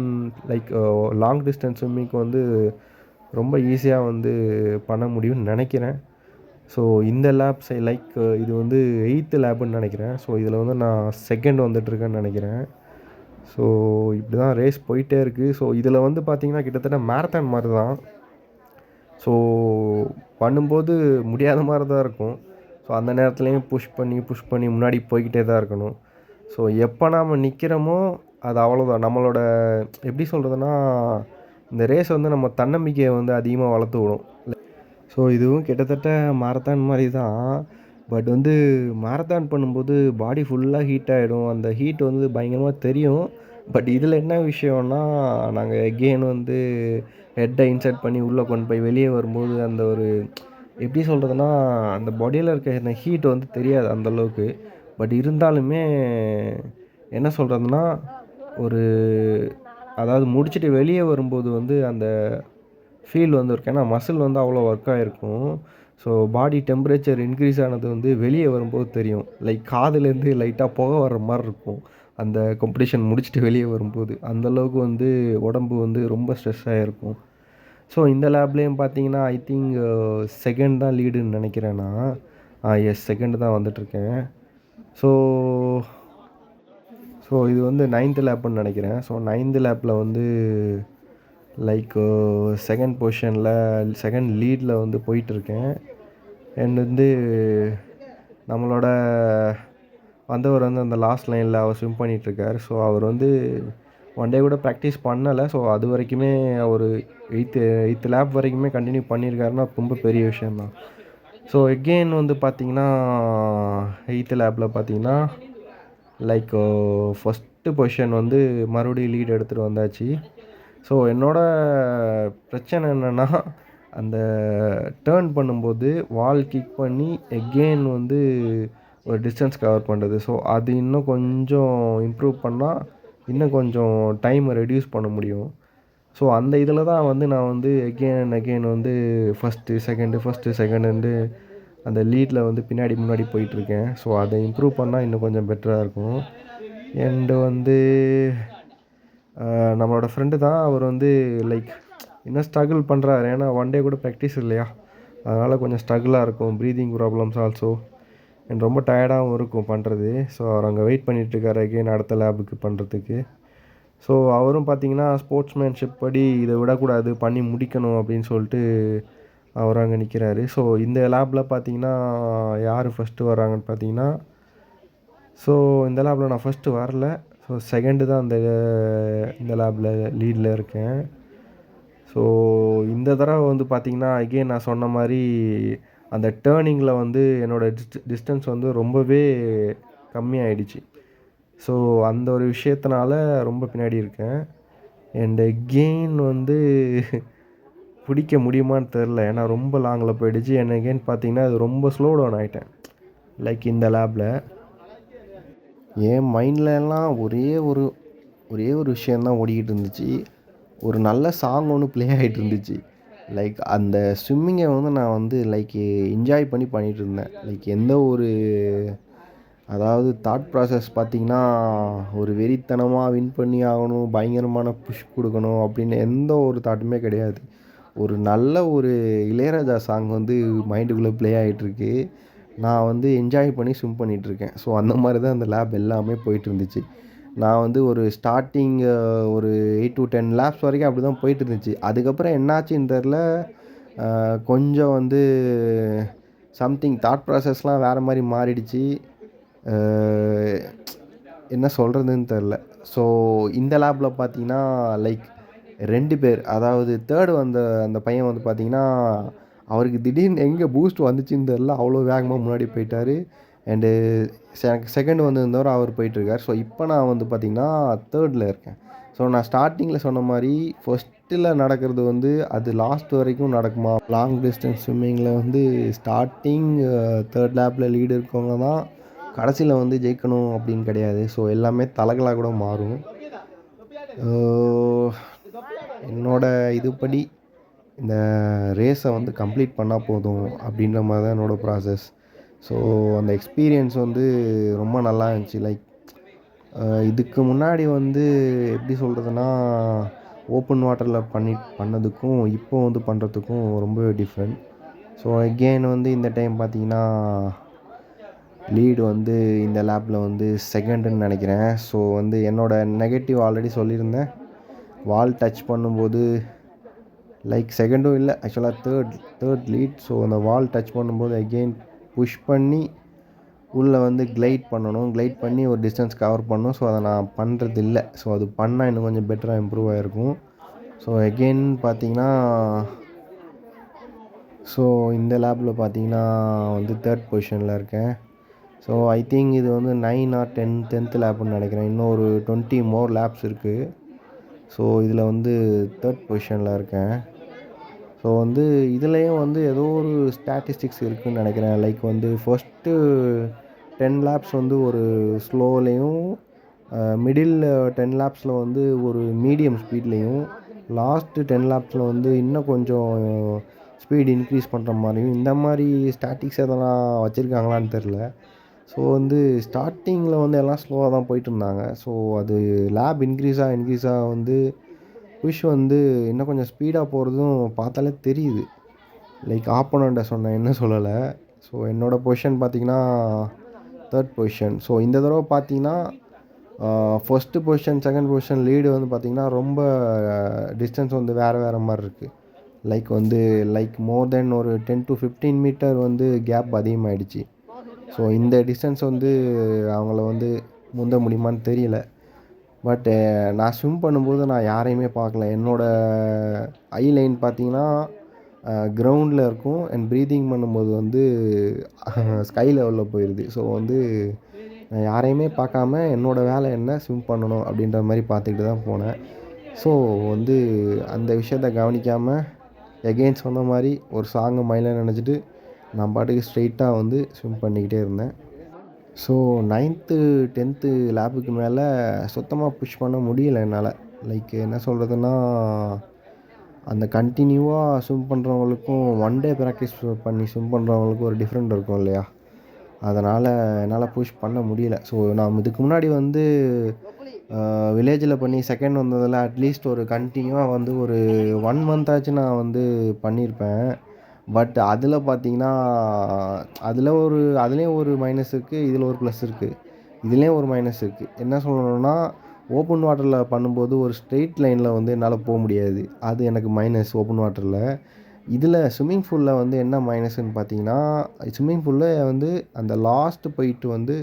லைக் லாங் டிஸ்டன்ஸ் ஸ்விம்மிங்க்கு வந்து ரொம்ப ஈஸியாக வந்து பண்ண முடியும்னு நினைக்கிறேன். ஸோ இந்த லேப்ஸ் லைக் இது வந்து எயித்து லேப்புன்னு நினைக்கிறேன். ஸோ இதில் வந்து நான் செகண்ட் வந்துட்டுருக்கேன்னு நினைக்கிறேன். ஸோ இப்படி தான் ரேஸ் போயிட்டே இருக்குது ஸோ இதில் வந்து பார்த்திங்கன்னா கிட்டத்தட்ட மேரத்தான் மாதிரி தான் ஸோ பண்ணும்போது முடியாத மாதிரி தான் இருக்கும். ஸோ அந்த நேரத்துலையும் புஷ் பண்ணி புஷ் பண்ணி முன்னாடி போய்கிட்டே தான் இருக்கணும். ஸோ எப்போ நாம் நிற்கிறோமோ அது அவ்வளோதான் நம்மளோட எப்படி சொல்கிறதுனா இந்த ரேஸ் வந்து நம்ம தன்னம்பிக்கையை வந்து அதிகமாக வளர்த்து விடும். ஸோ இதுவும் கிட்டத்தட்ட மாரத்தான் மாதிரி தான் பட் வந்து மாரத்தான் பண்ணும்போது பாடி ஃபுல்லாக ஹீட் ஆகிடும் அந்த ஹீட் வந்து பயங்கரமாக தெரியும். பட் இதில் என்ன விஷயம்னா நாங்கள் எகெயின் வந்து ஹெட்டை இன்சர்ட் பண்ணி உள்ளே கொண்டு போய் வெளியே வரும்போது அந்த ஒரு எப்படி சொல்கிறதுனா அந்த பாடியில் இருக்க அந்த ஹீட் வந்து தெரியாது அந்த அளவுக்கு. பட் இருந்தாலுமே என்ன சொல்கிறதுனா ஒரு அதாவது முடிச்சுட்டு வெளியே வரும்போது வந்து அந்த ஃபீல் வந்துருக்கும் ஏன்னா மசில் வந்து அவ்வளோ ஒர்க் ஆகிருக்கும் ஸோ பாடி டெம்பரேச்சர் இன்க்ரீஸ் ஆனது வந்து வெளியே வரும்போது தெரியும். லைக் காதுலேருந்து லைட்டாக புகை வர்ற மாதிரி இருக்கும். அந்த காம்படிஷன் முடிச்சுட்டு வெளியே வரும்போது. அந்தளவுக்கு வந்து உடம்பு வந்து ரொம்ப ஸ்ட்ரெஸ்ஸாக இருக்கும் ஸோ இந்த லேப்லேயும் பார்த்தீங்கன்னா ஐ திங்க் செகண்ட் தான் லீடுன்னு நினைக்கிறேன் நான் எஸ் செகண்ட் தான் வந்துட்டுருக்கேன். ஸோ ஸோ இது வந்து நைன்த்து லேப்புன்னு நினைக்கிறேன். ஸோ நைன்த்து லேப்பில் வந்து லைக் செகண்ட் பொசிஷனில் செகண்ட் லீடில் வந்து போயிட்டுருக்கேன். அண்ட் வந்து நம்மளோட வந்தவர் வந்து அந்த லாஸ்ட் லைனில் அவர் ஸ்விம் பண்ணிகிட்ருக்கார் ஸோ அவர் வந்து ஒன் டே கூட ப்ராக்டிஸ் பண்ணலை. ஸோ அது வரைக்குமே அவர் எயித்து எயித்து லேப் வரைக்குமே கண்டினியூ பண்ணியிருக்காருன்னா ரொம்ப பெரிய விஷயந்தான் ஸோ எகெயின் வந்து பார்த்தீங்கன்னா எயித்து லேப்பில் பார்த்தீங்கன்னா லைக் ஃபஸ்ட்டு uh, பொசிஷன் வந்து மறுபடியும் லீட் எடுத்துகிட்டு வந்தாச்சு. ஸோ என்னோடய பிரச்சனை என்னென்னா அந்த டேர்ன் பண்ணும்போது வால் கிக் பண்ணி எகெயின் வந்து ஒரு டிஸ்டன்ஸ் கவர் பண்ணுறது ஸோ அது இன்னும் கொஞ்சம் இம்ப்ரூவ் பண்ணால் இன்னும் கொஞ்சம் டைமை ரெடியூஸ் பண்ண முடியும். ஸோ அந்த இதில் தான் வந்து நான் வந்து எகெயின் அண்ட் அகெயின் வந்து ஃபஸ்ட்டு செகண்டு ஃபஸ்ட்டு செகண்டு அந்த லீடில் வந்து பின்னாடி முன்னாடி போயிட்டுருக்கேன். ஸோ அதை இம்ப்ரூவ் பண்ணால் இன்னும் கொஞ்சம் பெட்டராக இருக்கும். அண்டு வந்து நம்மளோட ஃப்ரெண்டு தான் அவர் வந்து லைக் இன்னும் ஸ்ட்ரகிள் பண்ணுறாரு ஏன்னா ஒன் டே கூட ப்ராக்டிஸ் இல்லையா? அதனால் கொஞ்சம் ஸ்ட்ரகிளாக இருக்கும். ப்ரீதிங் ப்ராப்ளம்ஸ் ஆல்சோ அண்ட் ரொம்ப டயர்டாகவும் இருக்கும் பண்ணுறது ஸோ அவர் அங்கே வெயிட் பண்ணிகிட்ருக்காரு அகெயின் அடுத்த லேபுக்கு பண்ணுறதுக்கு ஸோ அவரும் பார்த்தீங்கன்னா ஸ்போர்ட்ஸ்மேன்ஷிப் படி இதை விடக்கூடாது பண்ணி முடிக்கணும் அப்படின்னு சொல்லிட்டு அவர் அங்கே நிற்கிறாரு ஸோ இந்த லேபில் பார்த்தீங்கன்னா யார் ஃபஸ்ட்டு வராங்கன்னு பார்த்தீங்கன்னா ஸோ இந்த லேபில் நான் ஃபஸ்ட்டு வரல. ஸோ செகண்டு தான் அந்த இந்த லேபில் லீடில் இருக்கேன். ஸோ இந்த தடவை வந்து பார்த்திங்கன்னா அகெயின் நான் சொன்ன மாதிரி அந்த டேர்னிங்கில் வந்து என்னோடய டிஸ்ட் டிஸ்டன்ஸ் வந்து ரொம்பவே கம்மியாயிடுச்சு. ஸோ அந்த ஒரு விஷயத்தினால ரொம்ப பின்னாடி இருக்கேன். அண்ட் எகெயின் வந்து பிடிக்க முடியுமான்னு தெரில ஏன்னா ரொம்ப லாங்கில் போயிடுச்சு. அண்ட் எகெயின் பார்த்தீங்கன்னா அது ரொம்ப ஸ்லோ டவுன் ஆகிட்டேன் லைக் இந்த லேபில் என் மைண்டில் எல்லாம் ஒரே ஒரு ஒரே ஒரு விஷயந்தான் ஓடிக்கிட்டு இருந்துச்சு. ஒரு நல்ல சாங் ஒன்று ப்ளே ஆகிட்டு இருந்துச்சு. லைக் அந்த ஸ்விம்மிங்கை வந்து நான் வந்து லைக் என்ஜாய் பண்ணி பண்ணிகிட்டு இருந்தேன். லைக் எந்த ஒரு அதாவது தாட் ப்ராசஸ் பார்த்திங்கன்னா ஒரு வெறித்தனமாக வின் பண்ணி ஆகணும் பயங்கரமான புஷ் கொடுக்கணும் அப்படின்னு எந்த ஒரு தாட்டுமே கிடையாது. ஒரு நல்ல ஒரு இளையராஜா சாங் வந்து மைண்டுக்குள்ளே ப்ளே ஆகிட்டுருக்கு நான் வந்து என்ஜாய் பண்ணி ஸ்விம் பண்ணிகிட்ருக்கேன் ஸோ அந்த மாதிரி தான் அந்த லேப் எல்லாமே போயிட்டு இருந்துச்சு. நான் வந்து ஒரு ஸ்டார்டிங் ஒரு எயிட் டு டென் லேப்ஸ் வரைக்கும் அப்படி தான் போயிட்டு இருந்துச்சு. அதுக்கப்புறம் என்னாச்சுன்னு தெரில கொஞ்சம் வந்து சம்திங் தாட் ப்ராசஸ்லாம் வேறு மாதிரி மாறிடுச்சு. என்ன சொல்கிறதுன்னு தெரில ஸோ இந்த லேபில் பார்த்தீங்கன்னா லைக் ரெண்டு பேர் அதாவது தேர்டு வந்த அந்த பையன் வந்து பார்த்தீங்கன்னா அவருக்கு திடீர்னு எங்கே பூஸ்ட் வந்துச்சுன்னு தெரில அவ்வளோ வேகமாக முன்னாடி போயிட்டார். அண்டு செகண்ட் வந்திருந்தவர் அவர் போயிட்டுருக்கார். ஸோ இப்போ நான் வந்து பார்த்திங்கன்னா தேர்டில் இருக்கேன். ஸோ நான் ஸ்டார்டிங்கில் சொன்ன மாதிரி ஃபஸ்ட்டில் நடக்கிறது வந்து அது லாஸ்ட் வரைக்கும் நடக்குமா? லாங் டிஸ்டன்ஸ் ஸ்விம்மிங்கில் வந்து ஸ்டார்டிங் தேர்ட் லேப்பில் லீடு இருக்கவங்க தான் கடைசியில் வந்து ஜெயிக்கணும் அப்படின்னு கிடையாது. ஸோ எல்லாமே தலகலாக கூட மாறும். என்னோடய என்னோட இதுபடி இந்த ரேஸை வந்து கம்ப்ளீட் பண்ணால் போதும் அப்படின்ற மாதிரி தான் என்னோடய ப்ராசஸ் ஸோ அந்த எக்ஸ்பீரியன்ஸ் வந்து ரொம்ப நல்லா இருந்துச்சு. லைக் இதுக்கு முன்னாடி வந்து எப்படி சொல்கிறதுனா ஓப்பன் வாட்டரில் பண்ணி பண்ணதுக்கும் இப்போ வந்து பண்ணுறதுக்கும் ரொம்பவே டிஃப்ரெண்ட் ஸோ அகெயின் வந்து இந்த டைம் பார்த்திங்கன்னா லீடு வந்து இந்த லேப்பில் வந்து செகண்டுன்னு நினைக்கிறேன். ஸோ வந்து என்னோடய நெகட்டிவ் ஆல்ரெடி சொல்லியிருந்தேன். வால் டச் பண்ணும்போது லைக் செகண்டும் இல்லை ஆக்சுவலாக தேர்ட் தேர்ட் லீட் ஸோ அந்த வால் டச் பண்ணும்போது அகெயின் புஷ் பண்ணி உள்ளே வந்து கிளைட் பண்ணணும். கிளைட் பண்ணி ஒரு டிஸ்டன்ஸ் கவர் பண்ணணும். ஸோ அதை நான் பண்ணுறது இல்லை. ஸோ அது பண்ணால் இன்னும் கொஞ்சம் பெட்டராக இம்ப்ரூவ் ஆகிருக்கும் ஸோ எகெயின் பார்த்தீங்கன்னா ஸோ இந்த லேபில் பார்த்தீங்கன்னா வந்து தேர்ட் பொசிஷனில் இருக்கேன். ஸோ ஐ திங்க் இது வந்து நைன் ஆர் டென் டென்த்து லேப்னு நினைக்கிறேன். இன்னும் ஒரு டுவெண்ட்டி மோர் லேப்ஸ் இருக்குது ஸோ இதில் வந்து தேர்ட் பொசிஷனில் இருக்கேன். ஸோ வந்து இதுலேயும் வந்து ஏதோ ஒரு ஸ்டாட்டிஸ்டிக்ஸ் இருக்குதுன்னு நினைக்கிறேன். லைக் வந்து ஃபஸ்ட்டு டென் லேப்ஸ் வந்து ஒரு ஸ்லோலேயும் மிடில் டென் லேப்ஸில் வந்து ஒரு மீடியம் ஸ்பீட்லேயும் லாஸ்ட்டு டென் லேப்ஸில் வந்து இன்னும் கொஞ்சம் ஸ்பீட் இன்க்ரீஸ் பண்ணுற மாதிரியும் இந்த மாதிரி ஸ்டாட்டிக்ஸ் எதெல்லாம் வச்சுருக்காங்களான்னு தெரில ஸோ வந்து ஸ்டார்டிங்கில் வந்து எல்லாம் ஸ்லோவாக தான் போயிட்டு இருந்தாங்க ஸோ அது லேப் இன்க்ரீஸாக இன்க்ரீஸாக வந்து புஷ் வந்து இன்னும் கொஞ்சம் ஸ்பீடாக போகிறதும் பார்த்தாலே தெரியுது. லைக் ஆப்போனண்ட்டை சொன்னேன் என்ன சொல்லலை. ஸோ என்னோடய பொசிஷன் பார்த்தீங்கன்னா தேர்ட் பொசிஷன் ஸோ இந்த தடவை பார்த்தீங்கன்னா first position second position lead வந்து பார்த்திங்கன்னா ரொம்ப டிஸ்டன்ஸ் வந்து வேறு வேறு மாதிரி இருக்குது லைக் வந்து லைக் மோர் தென் ஒரு டென் டு ஃபிஃப்டீன் மீட்டர் வந்து கேப் அதிகமாகிடுச்சு ஸோ இந்த டிஸ்டன்ஸ் வந்து அவங்கள வந்து முந்த முடியுமான்னு தெரியல. பட்டு நான் ஸ்விம் பண்ணும்போது நான் யாரையுமே பார்க்கல. என்னோடய ஐ லைன் பார்த்தீங்கன்னா கிரவுண்டில் இருக்கும். அண்ட் ப்ரீதிங் பண்ணும்போது வந்து ஸ்கை லெவலில் போயிடுது ஸோ வந்து நான் யாரையுமே பார்க்காம என்னோடய வேலை என்ன ஸ்விம் பண்ணணும் அப்படின்ற மாதிரி பார்த்துக்கிட்டு தான் போனேன். ஸோ வந்து அந்த விஷயத்த கவனிக்காமல் எகெயின் சொன்ன மாதிரி ஒரு சாங்கு மைண்டில் நினச்சிட்டு நான் பாட்டுக்கு ஸ்ட்ரெயிட்டாக வந்து ஸ்விம் பண்ணிக்கிட்டே இருந்தேன். ஸோ நைன்த்து டென்த்து லேபுக்கு மேலே சுத்தமாக புஷ் பண்ண முடியல என்னால். லைக் என்ன சொல்கிறதுன்னா அந்த கண்டினியூவாக ஸ்விம் பண்ணுறவங்களுக்கும் ஒன் டே ப்ராக்டிஸ் பண்ணி ஸ்விம் பண்ணுறவங்களுக்கும் ஒரு டிஃப்ரெண்ட் இருக்கும் இல்லையா? அதனால் என்னால் புஷ் பண்ண முடியல. ஸோ நான் இதுக்கு முன்னாடி வந்து வில்லேஜில் பண்ணி செகண்ட் வந்ததில் அட்லீஸ்ட் ஒரு கண்டினியூவாக வந்து ஒரு ஒன் மந்த்தாச்சும் நான் வந்து பண்ணியிருப்பேன் பட் அதில் பார்த்தீங்கன்னா அதில் ஒரு அதுலேயும் ஒரு மைனஸ் இருக்குது இதில் ஒரு ப்ளஸ் இருக்குது இதுலேயும் ஒரு மைனஸ் இருக்குது என்ன சொல்லணும்னா ஓப்பன் வாட்டரில் பண்ணும்போது ஒரு ஸ்ட்ரெயிட் லைனில் வந்து என்னால் போக முடியாது. அது எனக்கு மைனஸ் ஓப்பன் வாட்டரில் இதில் ஸ்விம்மிங் ஃபூலில் வந்து என்ன மைனஸ்ன்னு பார்த்தீங்கன்னா ஸ்விம்மிங் ஃபூலில் வந்து அந்த லாஸ்ட்டு போயிட்டு வந்து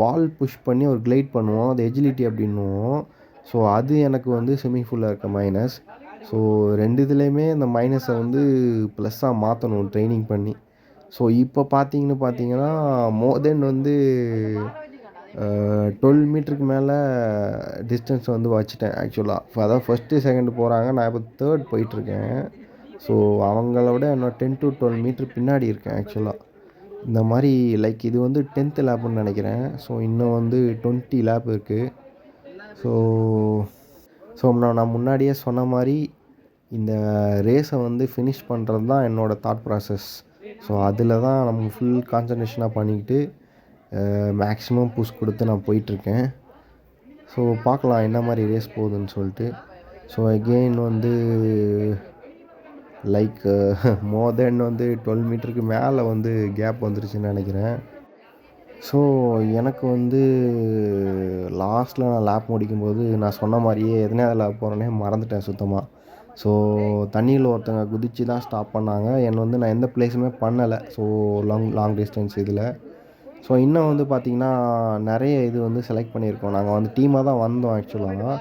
வால் புஷ் பண்ணி ஒரு கிளைட் பண்ணுவோம். அது எஜிலிட்டி அப்படின்னுவோம். ஸோ அது எனக்கு வந்து ஸ்விம்மிங் ஃபூலில் இருக்க மைனஸ் ஸோ ரெண்டு இதுலேயுமே இந்த மைனஸை வந்து ப்ளஸ்ஸாக மாற்றணும் ட்ரைனிங் பண்ணி. ஸோ இப்போ பார்த்தீங்கன்னு பார்த்தீங்கன்னா மோர் தென் வந்து டுவெல் மீட்டருக்கு மேலே டிஸ்டன்ஸ் வந்து வச்சுட்டேன் ஆக்சுவலாக அதாவது ஃபஸ்ட்டு செகண்டு போகிறாங்க நான் இப்போ தேர்ட் போயிட்டுருக்கேன். ஸோ அவங்கள விட இன்னும் டென் டு டுவெல் மீட்ரு பின்னாடி இருக்கேன் ஆக்சுவலாக இந்த மாதிரி லைக் இது வந்து டென்த்து லேப்னு நினைக்கிறேன். ஸோ இன்னும் வந்து டுவெண்ட்டி லேப் இருக்குது ஸோ ஸோ நான் நான் முன்னாடியே சொன்ன மாதிரி இந்த ரேஸை வந்து ஃபினிஷ் பண்ணுறது தான் என்னோடய தாட் ப்ராசஸ் ஸோ அதில் தான் நம்ம ஃபுல் கான்சன்ட்ரேஷனாக பண்ணிக்கிட்டு மேக்ஸிமம் புஷ் கொடுத்து நான் போயிட்டுருக்கேன். ஸோ பார்க்கலாம் என்ன மாதிரி ரேஸ் போகுதுன்னு சொல்லிட்டு. ஸோ அகெயின் வந்து லைக் மோர் தென் வந்து டுவெல் மீட்டருக்கு மேலே வந்து கேப் வந்துருச்சுன்னு நினைக்கிறேன். ஸோ எனக்கு வந்து லாஸ்ட்டில் நான் லேப் முடிக்கும்போது நான் சொன்ன மாதிரியே எதனால் லேப் போகிறேனே மறந்துட்டேன் சுத்தமாக ஸோ தண்ணியில் ஒருத்தங்க குதித்து தான் ஸ்டாப் பண்ணாங்க. என்னை வந்து நான் எந்த ப்ளேஸுமே பண்ணலை. ஸோ லாங் லாங் டிஸ்டன்ஸ் இதில். ஸோ இன்னும் வந்து பார்த்திங்கன்னா நிறைய இது வந்து செலக்ட் பண்ணியிருக்கோம். நாங்கள் வந்து டீமாக தான் வந்தோம் ஆக்சுவலாக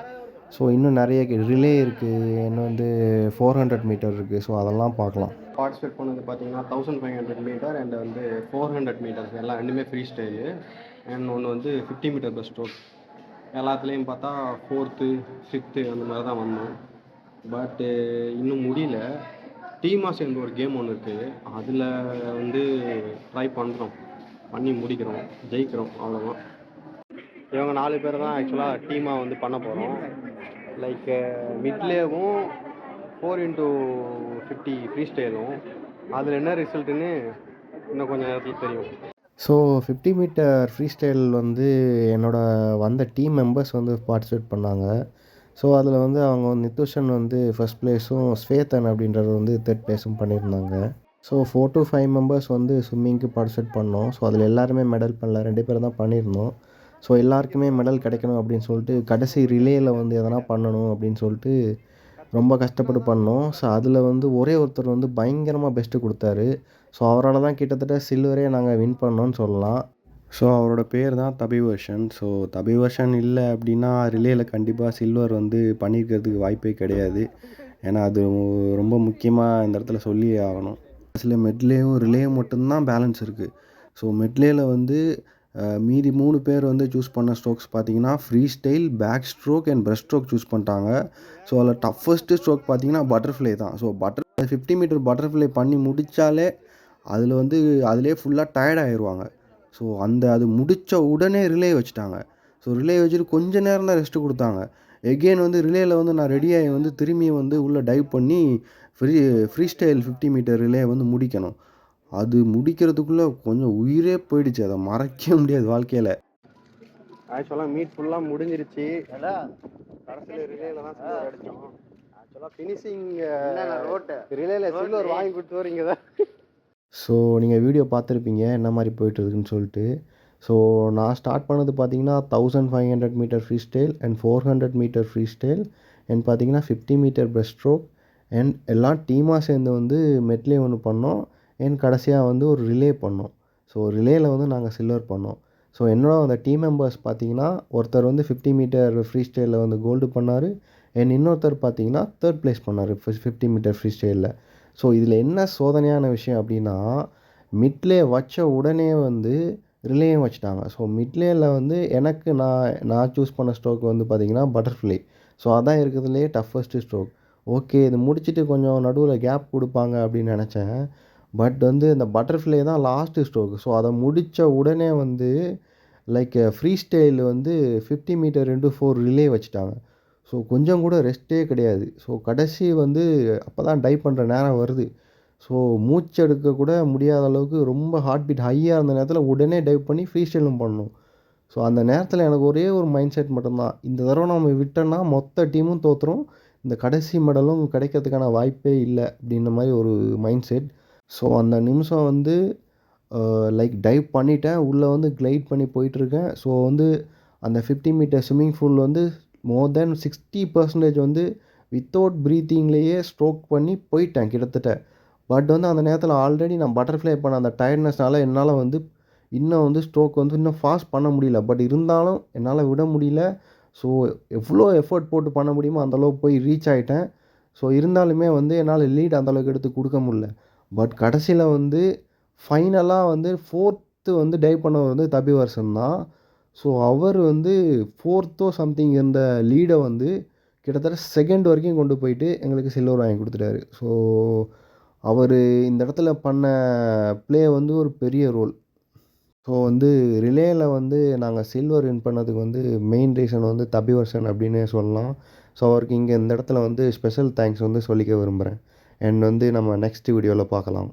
ஸோ இன்னும் நிறைய ரிலே இருக்குது இன்னும் வந்து ஃபோர் ஹண்ட்ரட் மீட்டர் இருக்குது ஸோ அதெல்லாம் பார்க்கலாம். பார்ட்டிசிபேட் பண்ணது பார்த்தீங்கன்னா thousand five hundred metre and வந்து ஃபோர் ஹண்ட்ரட் மீட்டர்ஸ் எல்லாம் ரெண்டுமே ஃப்ரீ ஸ்டைலு அண்ட் ஒன்று வந்து ஃபிஃப்டி மீட்டர் பஸ் ஸ்ட்ரோக் எல்லாத்துலேயும் பார்த்தா ஃபோர்த்து ஃபிஃப்த்து அந்த மாதிரி தான் வந்தோம். பட்டு இன்னும் முடியல. டீமாக சேர்ந்து ஒரு கேம் ஒன்று இருக்குது அதில் வந்து ட்ரை பண்ணுறோம் பண்ணி முடிக்கிறோம். ஜெயிக்கிறோம். அவ்வளோதான் இவங்க நாலு பேர் தான் ஆக்சுவலாக டீமாக வந்து பண்ண போகிறோம் லைக் மிட்லேவும் ஃபோர் இன்ட்டு ஃபிஃப்டி ஃப்ரீ ஸ்டைலும் அதில் என்ன ரிசல்ட்டுன்னு இன்னும் கொஞ்சம் நேரத்தில் தெரியும். So fifty metre free style வந்து என்னோடய வந்த டீம் மெம்பர்ஸ் வந்து பார்ட்டிசிபேட் பண்ணாங்க. ஸோ அதில் வந்து அவங்க வந்து நித்துஷன் வந்து ஃபஸ்ட் ப்ளேஸும் ஸ்வேதன் அப்படின்றது வந்து தேர்ட் ப்ளேஸும் பண்ணியிருந்தாங்க. So four to five members வந்து ஸ்விம்மிங்க்கு பார்ட்டிசிபேட் பண்ணோம். ஸோ அதில் எல்லாருமே மெடல் பண்ணல. ரெண்டு பேரும் தான் பண்ணியிருந்தோம். ஸோ எல்லாருக்குமே மெடல் கிடைக்கணும் அப்படின்னு சொல்லிட்டு கடைசி ரிலேயில் வந்து எதனா பண்ணணும் அப்படின்னு சொல்லிட்டு ரொம்ப கஷ்டப்பட்டு பண்ணோம். ஸோ அதில் வந்து ஒரே ஒருத்தர் வந்து பயங்கரமாக பெஸ்ட்டு கொடுத்தாரு. ஸோ அவரால் தான் கிட்டத்தட்ட சில்வரே நாங்கள் வின் பண்ணோம்னு சொல்லலாம். ஸோ அவரோட பேர் தான் தபிவர்ஷன். ஸோ தபிவர்ஷன் இல்லை அப்படின்னா ரிலேயில் கண்டிப்பாக சில்வர் வந்து பண்ணியிருக்கிறதுக்கு வாய்ப்பே கிடையாது. ஏன்னா அது ரொம்ப முக்கியமாக இந்த இடத்துல சொல்லியே ஆகணும். சில மெட்லேயும் ரிலேயும் மட்டும்தான் பேலன்ஸ் இருக்குது ஸோ மெட்லேயில் வந்து மீதி மூணு பேர் வந்து சூஸ் பண்ண ஸ்ட்ரோக்ஸ் பார்த்தீங்கன்னா free style back stroke and breast stroke choose பண்ணிட்டாங்க. ஸோ அதில் டஃபஸ்ட்டு ஸ்ட்ரோக் பார்த்தீங்கன்னா பட்டர்ஃப்ளை தான். So butter fifty metre butterfly பண்ணி முடித்தாலே அதில் வந்து அதிலே ஃபுல்லாக டயர்ட் ஆயிடுவாங்க ஸோ அந்த அது முடித்த உடனே ரிலே வச்சுட்டாங்க. ஸோ ரிலே வச்சுட்டு கொஞ்ச நேரம் தான் ரெஸ்ட்டு கொடுத்தாங்க. எகெயின் வந்து ரிலேயில் வந்து நான் ரெடியாகி வந்து திரும்பி வந்து உள்ளே டைவ் பண்ணி free free style fifty metre relay வந்து முடிக்கணும். அது முடிக்கிறதுக்குள்ளே கொஞ்சம் உயிரே போயிடுச்சு. அதை மறக்கவே முடியாது வாழ்க்கையில். ஆக்சுவலாக மீட் ஃபுல்லாக முடிஞ்சிருச்சு. கடைசியில் ரிலேல தான் சில்வர் அடித்தோம் ஆக்சுவலாக ஃபினிஷிங் ரோட்டு ரிலேல சில்வர் வாங்கி கொடுத்து வரீங்க தான். ஸோ நீங்கள் வீடியோ பார்த்துருப்பீங்க என்ன மாதிரி போயிட்டு இருக்குன்னு சொல்லிட்டு. ஸோ நான் ஸ்டார்ட் பண்ணது பார்த்தீங்கன்னா thousand five hundred metre free style and four hundred metre free style and பார்த்தீங்கன்னா fifty metre breast stroke and எல்லாம் டீமாக சேர்ந்து வந்து மெட்லே ஒன்று பண்ணோம். அண்ட் கடைசியாக வந்து ஒரு ரிலே பண்ணோம். ஸோ ரிலேயில் வந்து நாங்கள் சில்வர் பண்ணோம். ஸோ என்னோட அந்த டீம் மெம்பர்ஸ் பார்த்தீங்கன்னா ஒருத்தர் வந்து ஃபிஃப்டி மீட்டர் ஃப்ரீ ஸ்டைலில் வந்து கோல்டு பண்ணார். அண்ட் இன்னொருத்தர் பார்த்தீங்கன்னா தேர்ட் ப்ளேஸ் பண்ணார் ஃபிஃப்டி மீட்டர் ஃப்ரீ ஸ்டைலில் ஸோ இதில் என்ன சோதனையான விஷயம் அப்படின்னா மிட்லே வச்ச உடனே வந்து ரிலேயும் வச்சுட்டாங்க. ஸோ மிட்லேயில் வந்து எனக்கு நான் நான் சூஸ் பண்ண ஸ்ட்ரோக் வந்து பார்த்தீங்கன்னா பட்டர்ஃப்ளை ஸோ அதான் இருக்கிறதுலே டஃபஸ்ட்டு ஸ்ட்ரோக் ஓகே இது முடிச்சுட்டு கொஞ்சம் நடுவில் கேப் கொடுப்பாங்க அப்படின்னு நினச்சேன். பட் வந்து இந்த பட்டர்ஃப்ளை தான் லாஸ்ட்டு ஸ்ட்ரோக்கு ஸோ அதை முடித்த உடனே வந்து லைக் ஃப்ரீ ஸ்டைல் வந்து ஃபிஃப்டி மீட்டர் ரெண்டு ஃபோர் ரிலே வச்சுட்டாங்க. ஸோ கொஞ்சம் கூட ரெஸ்ட்டே கிடையாது. ஸோ கடைசி வந்து அப்போ தான் டை பண்ணுற நேரம் வருது. ஸோ மூச்செடுக்க கூட முடியாத அளவுக்கு ரொம்ப ஹார்ட் பீட் ஹையாக இருந்த நேரத்தில் உடனே டைவ் பண்ணி ஃப்ரீ ஸ்டைலும் பண்ணணும். ஸோ அந்த நேரத்தில் எனக்கு ஒரே ஒரு மைண்ட் செட் மட்டும்தான். இந்த தடவை நம்ம விட்டோன்னா மொத்த டீமும் தோற்றுரும் இந்த கடைசி மெடலும் கிடைக்கிறதுக்கான வாய்ப்பே இல்லை அப்படின்ற மாதிரி ஒரு மைண்ட் செட் ஸோ அந்த நிமிஷம் வந்து லைக் டைவ் பண்ணிட்டேன். உள்ளே வந்து கிளைட் பண்ணி போயிட்டுருக்கேன். ஸோ வந்து அந்த ஃபிஃப்டி மீட்டர் ஸ்விம்மிங் ஃபூல் வந்து மோர் தென் சிக்ஸ்டி பர்சன்டேஜ் வந்து வித்தவுட் ப்ரீத்திங்லேயே ஸ்ட்ரோக் பண்ணி போயிட்டேன் கிட்டத்தட்ட. பட் வந்து அந்த நேரத்தில் ஆல்ரெடி நான் பட்டர்ஃப்ளை பண்ண அந்த டயர்ட்னஸ்னால என்னால் வந்து இன்னும் வந்து ஸ்ட்ரோக் வந்து இன்னும் ஃபாஸ்ட் பண்ண முடியல. பட் இருந்தாலும் என்னால் விட முடியல. ஸோ எவ்வளோ எஃபர்ட் போட்டு பண்ண முடியுமோ அந்தளவுக்கு போய் ரீச் ஆகிட்டேன் ஸோ இருந்தாலுமே வந்து என்னால் லீட் அந்தளவுக்கு எடுத்து கொடுக்க முடியல. பட் கடைசியில் வந்து ஃபைனலாக வந்து ஃபோர்த்து வந்து டைவ் பண்ணவர் வந்து தபிவர்சன் தான். ஸோ அவர் வந்து ஃபோர்த்தோ சம்திங் இருந்த லீடை வந்து கிட்டத்தட்ட செகண்ட் வரைக்கும் கொண்டு போயிட்டு எங்களுக்கு சில்வர் வாங்கி கொடுத்துட்டாரு. ஸோ அவர் இந்த இடத்துல பண்ண ப்ளே வந்து ஒரு பெரிய ரோல். ஸோ வந்து ரிலேயில் வந்து நாங்கள் சில்வர் வின் பண்ணதுக்கு வந்து மெயின் ரீசன் வந்து தபிவர்சன் அப்படின்னே சொல்லலாம். ஸோ அவருக்கு இங்கே இந்த இடத்துல வந்து ஸ்பெஷல் தேங்க்ஸ் வந்து சொல்லிக்க விரும்புகிறேன் அண்ட் வந்து நம்ம நெக்ஸ்ட் வீடியோவில் பார்க்கலாம்.